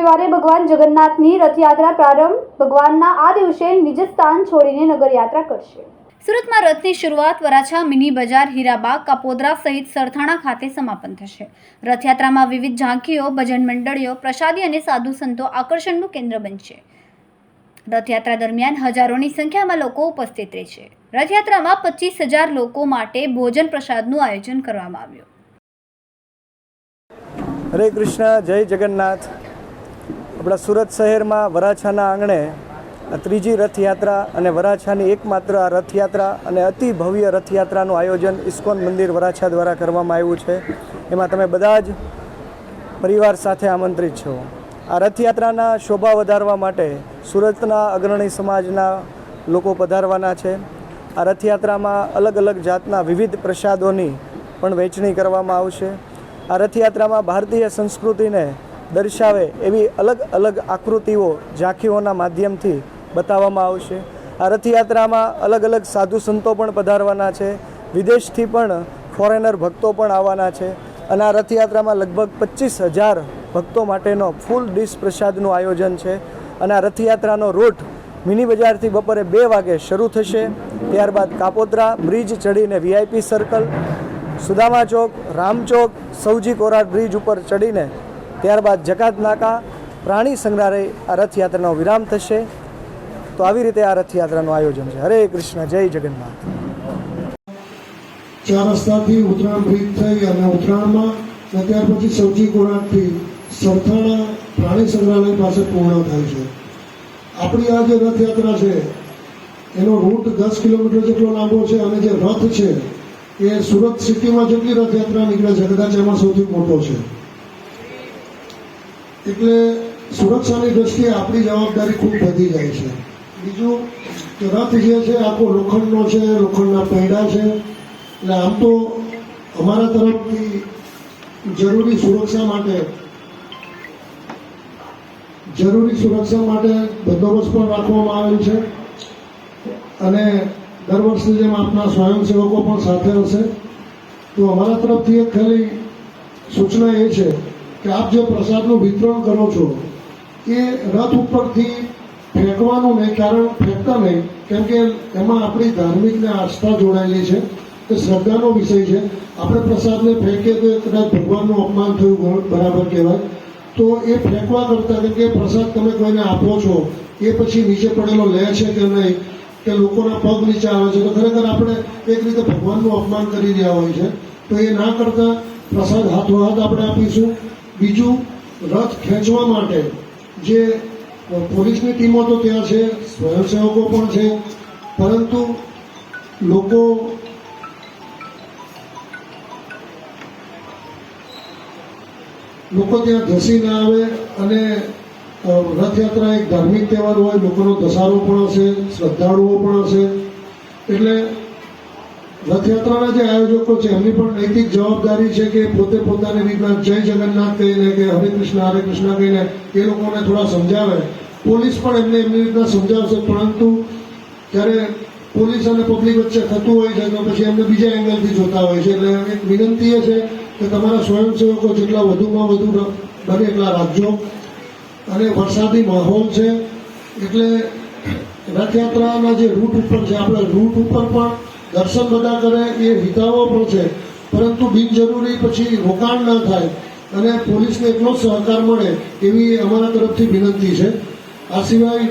રવિવારે ભગવાન જગન્નાથની રથયાત્રા પ્રારંભ ભગવાનના આ દિવસે નિજ સ્થાન છોડીને નગરયાત્રા કરશે. સુરતમાં રથની શરૂઆત વરાછા મિની બજાર હીરાબાગ કાપોદરા સહિત સરથાણા ખાતે સમાપન થશે. રથયાત્રામાં વિવિધ ઝાંખીઓ ભજન મંડળીઓ પ્રસાદી અને સાધુ સંતો આકર્ષણનું કેન્દ્ર બનશે. રથયાત્રા દરમિયાન હજારોની સંખ્યામાં લોકો ઉપસ્થિત રહેશે. રથયાત્રામાં પચીસ હજાર લોકો માટે ભોજન પ્રસાદનું આયોજન કરવામાં આવ્યું. હરે કૃષ્ણ જય જગન્નાથ. આપણા સુરત શહેરમાં વરાછાના આંગણે ત્રીજી રથયાત્રા અને વરાછાની એકમાત્ર આ રથયાત્રા અને અતિ ભવ્ય રથયાત્રાનું આયોજન ઇસ્કોન મંદિર વરાછા દ્વારા કરવામાં આવ્યું છે. એમાં તમે બધા જ પરિવાર સાથે આમંત્રિત છો. આ રથયાત્રાના શોભા વધારવા માટે સુરતના અગ્રણી સમાજના લોકો પધારવાના છે. આ રથયાત્રામાં અલગ અલગ જાતના વિવિધ પ્રસાદોની પણ વહેંચણી કરવામાં આવશે. આ રથયાત્રામાં ભારતીય સંસ્કૃતિને દર્શાવે એવી અલગ અલગ આકૃતિઓ ઝાંખીઓના માધ્યમથી બતાવવામાં આવશે. આ રથયાત્રામાં અલગ અલગ સાધુ સંતો પણ પધારવાના છે. વિદેશથી પણ ફોરેનર ભક્તો પણ આવવાના છે અને આ રથયાત્રામાં લગભગ પચીસ હજાર ભક્તો માટેનો ફૂલ ડીશ પ્રસાદનું આયોજન છે અને આ રથયાત્રાનો રૂટ મિની બજારથી બપોરે બે વાગે શરૂ થશે. ત્યારબાદ કાપોદ્રા, બ્રિજ ચડીને વીઆઈપી સર્કલ સુદામા ચોક રામચોક સૌજી કોરાટ બ્રિજ ઉપર ચડીને ત્યારબાદ જકાત નાકા પ્રાણી સંગ્રહાલય આ રથયાત્રાનો વિરામ થશે. તો આવી રીતે આ રથયાત્રાનું આયોજન છે. હરે કૃષ્ણ, જય જગન્નાથ. ચાર રસ્તાથી ઉત્તરાયણ બ્રિજ થઈ અને ઉત્તરાયણમાં અને પછી સૌથી કોણાકથી સરથાણા પ્રાણી સંગ્રહાલય પાસે પૂર્ણ થાય છે. આપણી આ જે રથયાત્રા છે, એનો રૂટ દસ કિલોમીટર જેટલો લાંબો છે અને જે રથ છે, એ સુરત સિટીમાં જેટલી રથયાત્રા નીકળે છે, કદાચ એમાં સૌથી મોટો છે. એટલે સુરક્ષાની દ્રષ્ટિએ આપણી જવાબદારી ખૂબ વધી જાય છે. બીજું, કે રથ જે છે, આખો લોખંડનો છે, લોખંડના પૈડા છે, એટલે આમ તો અમારા તરફથી જરૂરી સુરક્ષા માટે, જરૂરી સુરક્ષા માટે બંદોબસ્ત પણ રાખવામાં આવેલ છે. અને દર વર્ષની જેમ આપના સ્વયંસેવકો પણ સાથે હશે. તો અમારા તરફથી એક ખાલી સૂચના એ છે કે આપ જે પ્રસાદનું વિતરણ કરો છો, એ રથ ઉપરથી ફેંકવાનું નહીં, કારણ ફેંકતા નહીં. કેમ કે એમાં આપણી ધાર્મિક ને આસ્થા જોડાયેલી છે, એ શ્રદ્ધાનો વિષય છે. આપણે પ્રસાદને ફેંકીએ તો કદાચ ભગવાનનું અપમાન થયું બરાબર કહેવાય. તો એ ફેંકવા કરતાં કેમ કે પ્રસાદ તમે કોઈને આપો છો, એ પછી નીચે પડેલો લે છે કે નહીં, કે લોકોના પગ નીચે આવે છે, તો ખરેખર આપણે એક રીતે ભગવાનનું અપમાન કરી રહ્યા હોય છે. તો એ ના કરતાં પ્રસાદ હાથો હાથ આપણે આપીશું. બીજું, રથ ખેંચવા માટે જે પોલીસની ટીમો તો ત્યાં છે, સ્વયંસેવકો પણ છે, પરંતુ લોકો લોકો ત્યાં ધસી ના આવે અને રથયાત્રા એક ધાર્મિક તહેવાર હોય, લોકોનો ધસારો પણ હશે, શ્રદ્ધાળુઓ પણ હશે. એટલે રથયાત્રાના જે આયોજકો છે, એમની પણ નૈતિક જવાબદારી છે કે પોતે પોતાની રીતના જય જગન્નાથ કહીને કે હરે કૃષ્ણ હરે કૃષ્ણ કહીને એ લોકોને થોડા સમજાવે. પોલીસ પણ એમને એમની રીતના સમજાવશે, પરંતુ જ્યારે પોલીસ અને પબ્લિક વચ્ચે થતું હોય છે, તો પછી એમને બીજા એંગલથી જોતા હોય છે. એટલે એક વિનંતી એ છે કે તમારા સ્વયંસેવકો જેટલા વધુમાં વધુ બને એટલા રાખજો. અને વરસાદી માહોલ છે, એટલે રથયાત્રાના જે રૂટ ઉપર છે, આપણે રૂટ ઉપર પણ દર્શન બધા કરે એ હિતાવો પણ છે. પરંતુ બિનજરૂરી પછી રોકાણ ન થાય અને પોલીસને એટલો સહકાર મળે એવી અમારા તરફથી વિનંતી છે. આ સિવાય